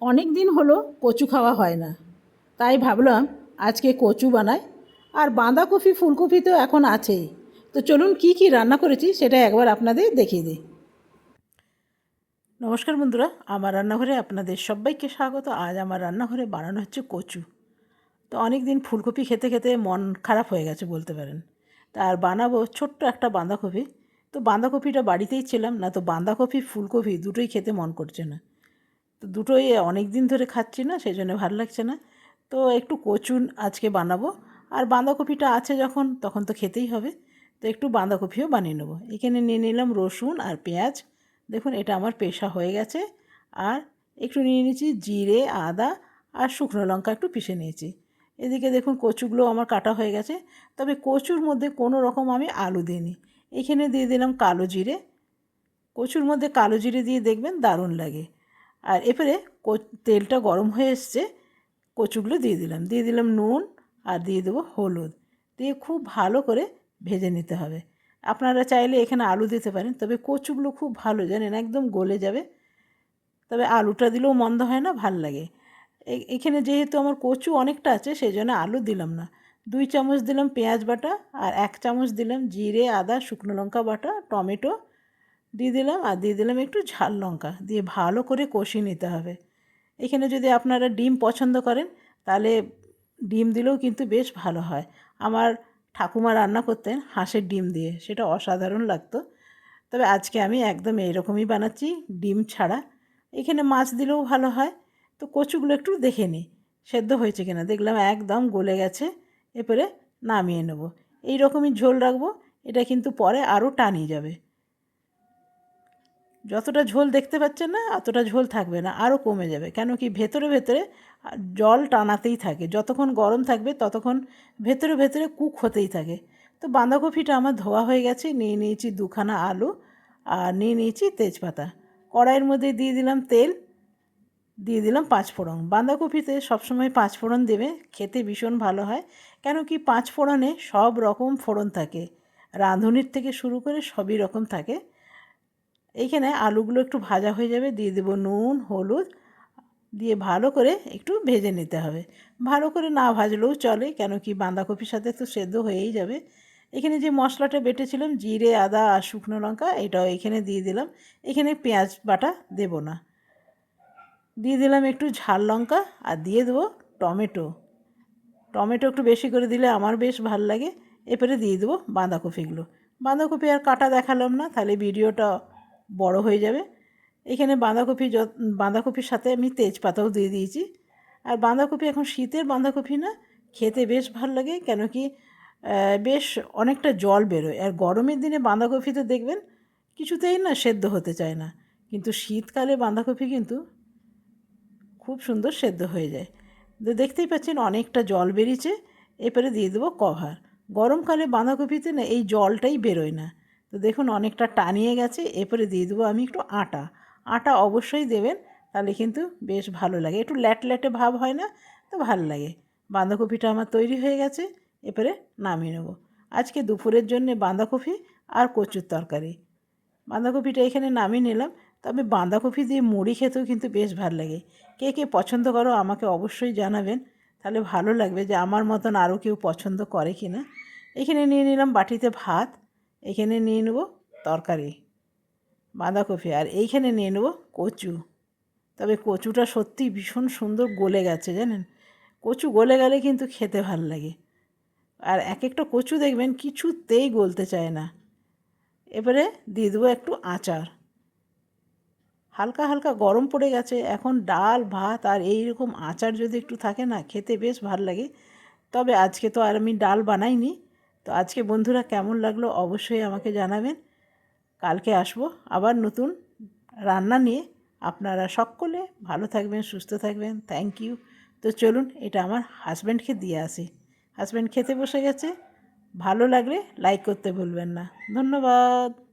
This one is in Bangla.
অনেক দিন হলো কচু খাওয়া হয় না। তাই ভাবলাম আজকে কচু বানাই। আর বাঁধাকপি, ফুলকপি তো এখন আছেই। তো চলুন কি কি রান্না করেছি সেটা একবার আপনাদের দেখিয়ে দিই। নমস্কার বন্ধুরা, আমার রান্নাঘরে আপনাদের সবাইকে স্বাগত। আজ আমার রান্নাঘরে বানানো হচ্ছে কচু। তো অনেক দিন ফুলকপি খেতে খেতে মন খারাপ হয়ে গেছে বলতে পারেন। তা আর বানাবো ছোট্ট একটা বাঁধাকপি। তো বাঁধাকপিটা বাড়িতেই ছিলাম না, তো বাঁধাকপি, ফুলকপি দুটোই খেতে মন করছে না। তো দুটোই অনেক দিন ধরে খাচ্ছি না, সেই জন্য ভালো লাগছে না। তো একটু কচুন আজকে বানাবো। আর বাঁধাকপিটা আছে যখন, তখন তো খেতেই হবে। তো একটু বাঁধাকপিও বানিয়ে নেব। এখানে নিয়ে নিলাম রসুন আর পেঁয়াজ। দেখুন, এটা আমার পেশা হয়ে গেছে। আর একটু নিয়ে নিয়েছি জিরে, আদা আর শুকনো লঙ্কা একটু পিষে নিয়েছি। এদিকে দেখুন, কচুগুলো আমার কাটা হয়ে গেছে। তবে কচুর মধ্যে কোনো রকম আমি আলু দিইনি। এখানে দিয়ে দিলাম কালো জিরে। কচুর মধ্যে কালো জিরে দিয়ে দেখবেন দারুণ লাগে। আর এরপরে তেলটা গরম হয়ে এসছে, কচুগুলো দিয়ে দিলাম। দিয়ে দিলাম নুন আর দিয়ে দেবো হলুদ। দিয়ে খুব ভালো করে ভেজে নিতে হবে। আপনারা চাইলে এখানে আলু দিতে পারেন, তবে কচুগুলো খুব ভালো, জানেন, একদম গলে যাবে। তবে আলুটা দিলেও মন্দ হয় না, ভালো লাগে। এখানে যেহেতু আমার কচু অনেকটা আছে, সেই জন্য আলু দিলাম না। দুই চামচ দিলাম পেঁয়াজ বাটা আর এক চামচ দিলাম জিরে, আদা, শুকনো লঙ্কা বাটা, টমেটো দিয়ে দিলাম আর দিয়ে দিলাম একটু ঝাল লঙ্কা দিয়ে ভালো করে কষিয়ে নিতে হবে। এখানে যদি আপনারা ডিম পছন্দ করেন তাহলে ডিম দিলেও কিন্তু বেশ ভালো হয়। আমার ঠাকুমা রান্না করতেন হাঁসের ডিম দিয়ে, সেটা অসাধারণ লাগতো। তবে আজকে আমি একদম এইরকমই বানাচ্ছি, ডিম ছাড়া। এখানে মাছ দিলেও ভালো হয়। তো কচুগুলো একটু দেখে নিই, সেদ্ধ হয়েছে কিনা? দেখলাম একদম গলে গেছে, এরপরে নামিয়ে নেব। এই রকমই ঝোল রাখব, এটা কিন্তু পরে আরও টানিয়ে যাবে। যতটা ঝোল দেখতে পাচ্ছেন না অতটা ঝোল থাকবে না আরও কমে যাবে। কেন কি ভেতরে ভেতরে জল টানাতেই থাকে। যতক্ষণ গরম থাকবে, ততক্ষণ ভেতরে ভেতরে কুক হতেই থাকে। তো বাঁধাকপিটা আমার ধোয়া হয়ে গেছে, নিয়ে নিয়েছি দুখানা আলু আর নিয়ে নিয়েছি তেজপাতা। কড়াইয়ের মধ্যে দিয়ে দিলাম তেল, দিয়ে দিলাম পাঁচ ফোড়ন বাঁধাকপিতে সবসময় পাঁচ ফোড়ন দেবে, খেতে ভীষণ ভালো হয়। কেন কি পাঁচ ফোড়নে সব রকম ফোড়ন থাকে। রাঁধুনির থেকে শুরু করে সবই রকম থাকে। এইখানে আলুগুলো একটু ভাজা হয়ে যাবে, দিয়ে দেবো নুন, হলুদ, দিয়ে ভালো করে একটু ভেজে নিতে হবে। ভালো করে না ভাজলেও চলে, কেন কি বাঁধাকপির সাথে তো সেদ্ধ হয়েই যাবে। এখানে যে মশলাটা বেটেছিলাম, জিরে, আদা, আর শুকনো লঙ্কা, এটাও এখানে দিয়ে দিলাম। এখানে পেঁয়াজ বাটা দেব না। দিয়ে দিলাম একটু ঝাল লঙ্কা, আর দিয়ে দেবো টমেটো। টমেটো একটু বেশি করে দিলে আমার বেশ ভালো লাগে। এরপরে দিয়ে দেবো বাঁধাকপিগুলো। বাঁধাকপি আর কাটা দেখালাম না, তাহলে ভিডিওটা বড় হয়ে যাবে। এখানে বাঁধাকপি বাঁধাকপির সাথে আমি তেজপাতাও দিয়ে দিয়েছি। আর বাঁধাকপি এখন শীতের বাঁধাকপি না, খেতে বেশ ভালো লাগে, কেন কি বেশ অনেকটা জল বেরোয়। আর গরমের দিনে বাঁধাকপি তো দেখবেন, কিছুতেই না সেদ্ধ হতে চায় না। কিন্তু শীতকালে বাঁধাকপি কিন্তু খুব সুন্দর সেদ্ধ হয়ে যায়। তো দেখতেই পাচ্ছেন অনেকটা জল বেরিয়েছে। এরপরে দিয়ে দেবো কভার। গরমকালে বাঁধাকপিতে না এই জলটাই বেরোয় না। তো দেখুন অনেকটা টানিয়ে গেছে, এরপরে দিয়ে দেবো আমি একটু আটা। আটা অবশ্যই দেবেন, তাহলে কিন্তু বেশ ভালো লাগে। একটু ল্যাট ল্যাটে ভাব হয় না, তো ভালো লাগে। বাঁধাকপিটা আমার তৈরি হয়ে গেছে, এরপরে নামিয়ে নেব। আজকে দুপুরের জন্যে বাঁধাকপি আর কচুর তরকারি। বাঁধাকপিটা এখানে নামিয়ে নিলাম, তবে বাঁধাকপি দিয়ে মুড়ি খেতেও কিন্তু বেশ ভালো লাগে। কে কে পছন্দ করো আমাকে অবশ্যই জানাবেন, তাহলে ভালো লাগবে যে আমার মতন আরও কেউ পছন্দ করে কি না এখানে নিয়ে নিলাম বাটিতে ভাত এখানে নিয়ে নেব তরকারি, বাঁধাকপি, আর এইখানে নিয়ে নেব কচু। তবে কচুটা সত্যি ভীষণ সুন্দর গলে গেছে, জানেন? কচু গলে গেলে কিন্তু খেতে ভালো লাগে। আর এক একটা কচু দেখবেন কিছুতেই গলতে চায় না। এবারে দিয়ে দেবো একটু আচার। হালকা হালকা গরম পড়ে গেছে, এখন ডাল, ভাত আর এই রকম আচার যদি একটু থাকে না, খেতে বেশ ভালো লাগে। তবে আজকে তো আর আমি ডাল বানাইনি। তো আজকে বন্ধুরা কেমন লাগল অবশ্যই আমাকে জানাবেন। কালকে আসব আবার নতুন রান্না নিয়ে। আপনারা সকলে ভালো থাকবেন, সুস্থ থাকবেন। থ্যাংক ইউ তো চলুন এটা আমার হাজব্যান্ডকে দিয়ে আসি। হাজব্যান্ড খেতে বসে গেছে। ভালো লাগলে লাইক করতে ভুলবেন না। ধন্যবাদ।